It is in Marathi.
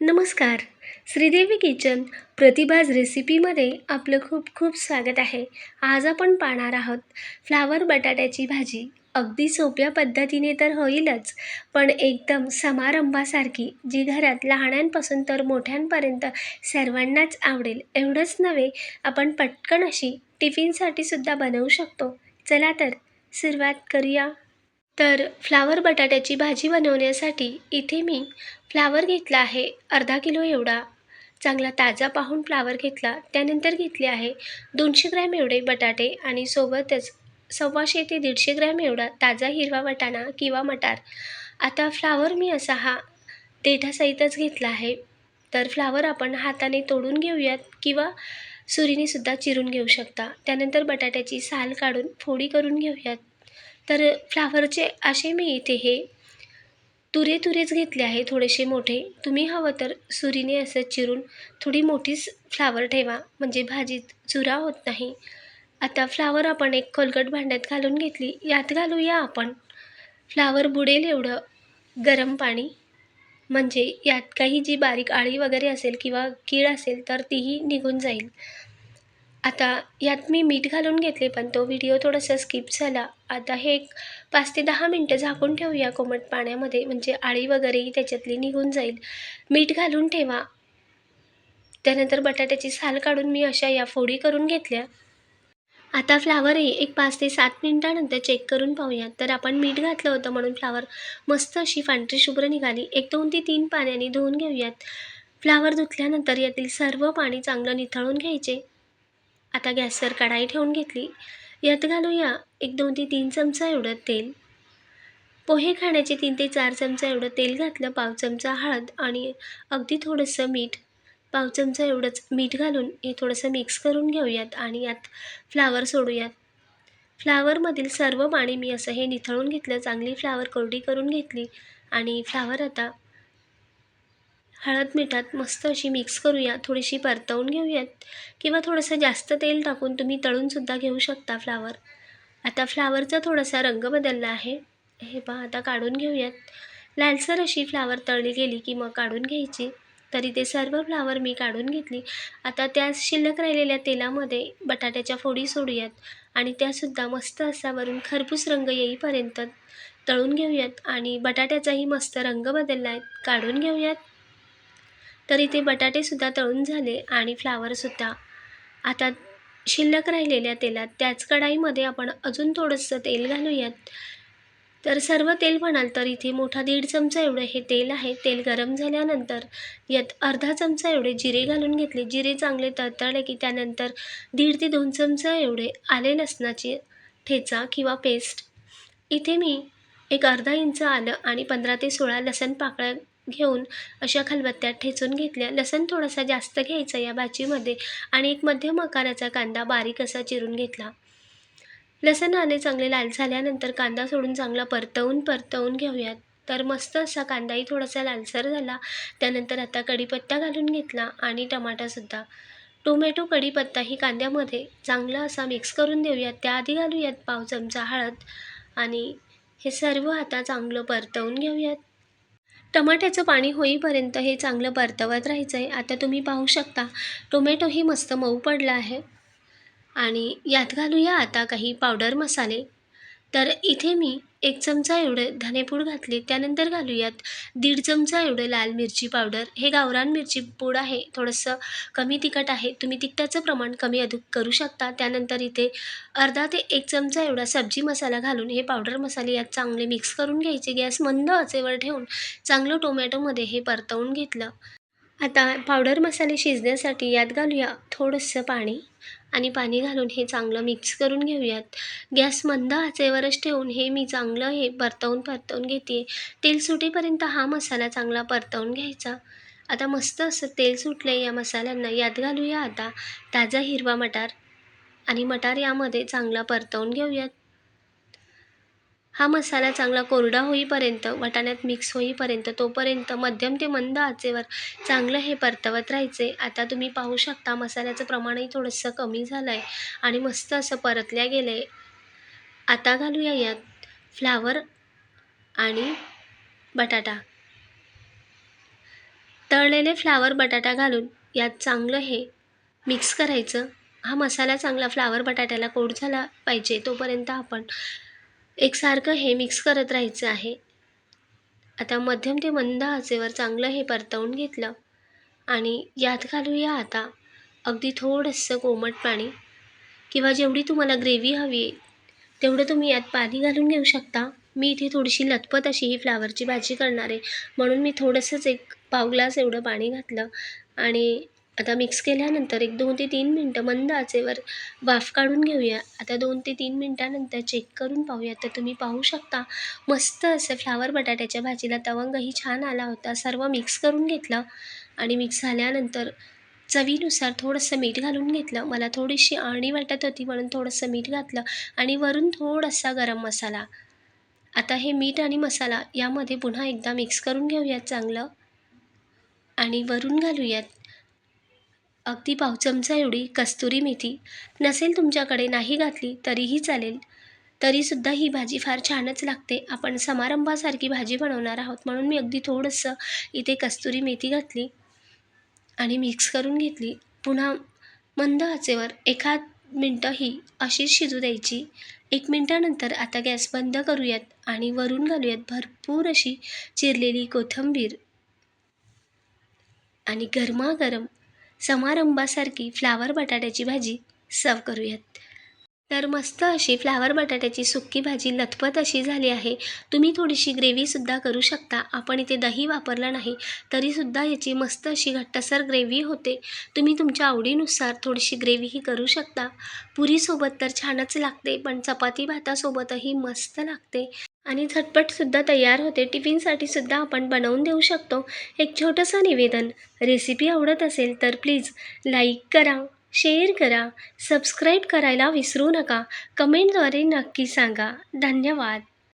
नमस्कार. श्रीदेवी किचन प्रतिभाज रेसिपीमध्ये आपलं खूप खूप स्वागत आहे. आज आपण पाहणार आहोत फ्लावर बटाट्याची भाजी. अगदी सोप्या पद्धतीने तर होईलच पण एकदम समारंभासारखी जी घरात लहानांपासून तर मोठ्यांपर्यंत सर्वांनाच आवडेल एवढंच नव्हे आपण पटकन अशी टिफिनसाठी सुद्धा बनवू शकतो. चला तर सुरुवात करूया. तर फ्लावर बटाट्याची भाजी बनवण्यासाठी इथे मी फ्लावर घेतला आहे अर्धा किलो एवढा. चांगला ताजा पाहून फ्लावर घेतला त्यानंतर घेतले आहे दोनशे ग्रॅम एवढे बटाटे आणि सोबतच सव्वाशे ते दीडशे ग्रॅम एवढा ताजा हिरवा वाटाणा किंवा मटार. आता फ्लावर मी असा हा देठासहितच घेतला आहे. तर फ्लावर आपण हाताने तोडून घेऊयात किंवा सुरीनेसुद्धा चिरून घेऊ शकता. त्यानंतर बटाट्याची साल काढून फोडी करून घेऊयात. तर फ्लावरचे असे मी इथे हे तुरे तुरेच घेतले आहे थोडेसे मोठे. तुम्ही हवं तर सुरीने असं चिरून थोडी मोठीच फ्लावर ठेवा. म्हणजे भाजीत चुरा होत नाही. आता फ्लावर आपण एक खोलगट भांड्यात घालून घेतली. यात घालूया आपण. फ्लावर बुडेल एवढं. गरम पाणी. म्हणजे यात काही जी बारीक आळी वगैरे असेल किंवा कीड असेल तर तीही निघून जाईल. आता यात मी मीठ घालून घेतले पण तो व्हिडिओ थोडासा स्किप झाला. आता हे एक पाच ते दहा मिनटं झाकून ठेवूया कोमट पाण्यामध्ये म्हणजे आळी वगैरेही त्याच्यातली निघून जाईल. मीठ घालून ठेवा. त्यानंतर बटाट्याची साल काढून मी अशा या फोडी करून घेतल्या. आता फ्लावरही एक पाच ते सात मिनटानंतर चेक करून पाहूयात तर आपण मीठ घातलं होतं म्हणून फ्लावर मस्त अशी पांढरी शुभ्र निघाली. एक दोन ते तीन पाण्याने धुवून घेऊयात. फ्लावर धुतल्यानंतर यातील सर्व पाणी चांगलं निथळून घ्यायचे. आता गॅसवर कढाई ठेवून घेतली. यात घालूया एक दोन ते तीन चमचा एवढं तेल. पोहे खाण्याचे तीन ते चार चमचा एवढं तेल घातलं पाव चमचा हळद आणि अगदी थोडंसं मीठ. पाव चमचा एवढंच मीठ घालून हे थोडंसं मिक्स करून घेऊयात आणि यात फ्लावर सोडूयात. फ्लावरमधील सर्व पाणी मी असं हे निथळून घेतलं चांगली फ्लावर कोरडी करून घेतली आणि फ्लावर आता हळद मिठात मस्त अशी मिक्स करूया थोडीशी परतवून घेऊयात. किंवा थोडंसं जास्त तेल टाकून तुम्ही तळूनसुद्धा घेऊ शकता फ्लावर आता फ्लावरचा थोडासा रंग बदलला आहे. हे पहा आता काढून घेऊयात. लालसर अशी फ्लावर तळली गेली की मग काढून घ्यायची. तरी ते सर्व फ्लावर मी काढून घेतली. आता त्या शिल्लक राहिलेल्या तेलामध्ये बटाट्याच्या फोडी सोडूयात आणि त्यासुद्धा मस्त असा वरून खरपूस रंग येईपर्यंत तळून घेऊयात आणि बटाट्याचाही मस्त रंग बदलला आहे. काढून घेऊयात. तर इथे बटाटेसुद्धा तळून झाले आणि फ्लावरसुद्धा. आता शिल्लक राहिलेल्या तेलात त्याच कढाईमध्ये आपण अजून थोडंसं तेल घालूयात. तर सर्व तेल म्हणाल तर इथे मोठा दीड चमचा एवढं हे तेल आहे. तेल गरम झाल्यानंतर यात अर्धा चमचा एवढे जिरे घालून घेतले. जिरे चांगले तळतळले की त्यानंतर दीड ते दोन चमचा एवढे आले लसणाचे ठेचा किंवा पेस्ट. इथे मी एक अर्धा इंच आलं आणि पंधरा ते सोळा लसण पाकळ्या घेऊन अशा खलबत्त्यात ठेचून घेतल्या. लसण थोडासा जास्त घ्यायचा या भाजीमध्ये आणि एक मध्यम आकाराचा कांदा बारीक असा चिरून घेतला. लसण आले चांगले लाल झाल्यानंतर कांदा सोडून चांगला परतवून परतवून घेऊयात. तर मस्त असा कांदाही थोडासा लालसर झाला. त्यानंतर आता कढीपत्ता घालून घेतला आणि टमाटासुद्धा टोमॅटो कढीपत्ता ही कांद्यामध्ये चांगला असा मिक्स करून देऊयात. त्याआधी घालूयात पाव चमचा हळद आणि हे सर्व आता चांगलं परतवून घेऊयात. टमाट्याचं पाणी होईपर्यंत हे चांगलं परतवत राहायचं आहे आता तुम्ही पाहू शकता टोमॅटोही मस्त मऊ पडला आहे. आणि यात घालूया आता काही पावडर मसाले. तर इथे मी एक चमचा एवढं धनेपूड घातले त्यानंतर घालूयात दीड चमचा एवढं लाल मिरची पावडर. हे गावरान मिरची पूड आहे थोडंसं कमी तिखट आहे. तुम्ही तिखटाचं प्रमाण कमी अधिक करू शकता. त्यानंतर इथे अर्धा ते एक चमचा एवढा सब्जी मसाला घालून हे पावडर मसाले यात चांगले मिक्स करून घ्यायचे. गॅस मंद आचेवर ठेवून चांगलं टोमॅटोमध्ये हे परतवून घेतलं. आता पावडर मसाले शिजण्यासाठी यात घालूया थोडंसं पाणी आणि पाणी घालून हे चांगलं मिक्स करून घेऊयात. गॅस मंद आचेवरच ठेवून हे मी चांगलं हे परतवून परतवून घेते. तेल सुटेपर्यंत हा मसाला चांगला परतवून घ्यायचा. आता मस्त असं तेल सुटलं या मसाल्यांना यात घालूया आता. ताजा हिरवा मटार आणि मटार यामध्ये चांगला परतवून घेऊयात. हा मसाला चांगला कोरडा होईपर्यंत वाटाण्यात मिक्स होईपर्यंत तोपर्यंत मध्यम ते मंद आचेवर चांगलं हे परतवत राहायचे. आता तुम्ही पाहू शकता मसाल्याचं प्रमाणही थोडंसं कमी झालं आहे आणि मस्त असं परतल्या गेलं आहे आता घालूया यात फ्लावर आणि बटाटा. तळलेले फ्लावर बटाटा घालून यात चांगलं हे मिक्स करायचं. हा मसाला चांगला फ्लावर बटाट्याला कोड झाला पाहिजे तोपर्यंत आपण एकसारखं हे मिक्स करत राहायचं आहे. आता मध्यम ते मंद आचेवर चांगलं हे परतवून घेतलं. आणि यात घालूया आता अगदी थोडंसं कोमट पाणी. किंवा जेवढी तुम्हाला ग्रेव्ही हवी आहे तेवढं तुम्ही यात पाणी घालून घेऊ शकता. मी इथे थोडीशी लथपत अशी ही फ्लावरची भाजी करणार आहे. म्हणून मी थोडंसंच एक पाव ग्लास एवढं पाणी घातलं. आणि आता मिक्स केल्यानंतर एक दोन ते तीन मिनटं मंद आचेवर वाफ काढून घेऊया. आता दोन ते तीन मिनटानंतर चेक करून पाहूया. तर तुम्ही पाहू शकता मस्त असं फ्लावर बटाट्याच्या भाजीला तवंगही छान आला होता. सर्व मिक्स करून घेतलं आणि मिक्स झाल्यानंतर चवीनुसार थोडंसं मीठ घालून घेतलं. मला थोडीशी आळणी वाटत होती म्हणून थोडंसं मीठ घातलं आणि वरून थोडासा गरम मसाला. आता हे मीठ आणि मसाला यामध्ये पुन्हा एकदा मिक्स करून घेऊयात चांगलं. आणि वरून घालूयात. अगदी पाव चमचा एवढी कस्तुरी मेथी नसेल तुमच्याकडे नाही घातली तरीही चालेल. तरीसुद्धा ही भाजी फार छानच लागते. आपण समारंभासारखी भाजी बनवणार आहोत म्हणून मी अगदी थोडंसं इथे कस्तुरी मेथी घातली आणि मिक्स करून घेतली. पुन्हा मंद आचेवर एखाद मिनटं ही अशीच शिजू द्यायची. एक मिनटानंतर आता गॅस बंद करूयात आणि वरून घालूयात भरपूर अशी चिरलेली कोथिंबीर. आणि गरमागरम समारंभासारखी फ्लावर बटाट्याची भाजी सर्व करूयात. तर मस्त अशी फ्लावर बटाट्याची सुक्की भाजी लथपथ अशी झाली आहे. तुम्ही थोडीशी ग्रेव्हीसुद्धा करू शकता. आपण इथे दही वापरलं नाही तरीसुद्धा याची मस्त अशी घट्टसर ग्रेव्ही होते. तुम्ही तुमच्या आवडीनुसार थोडीशी ग्रेव्हीही करू शकता. पुरीसोबत तर छानच लागते पण चपाती भातासोबतही मस्त लागते. आणि झटपटसुद्धा तयार होते. टिफिनसाठी सुद्धा आपण बनवून देऊ शकतो. एक छोटंसं निवेदन. रेसिपी आवडत असेल तर प्लीज लाईक करा शेअर करा सबस्क्राईब करायला विसरू नका. कमेंटद्वारे नक्की सांगा. धन्यवाद.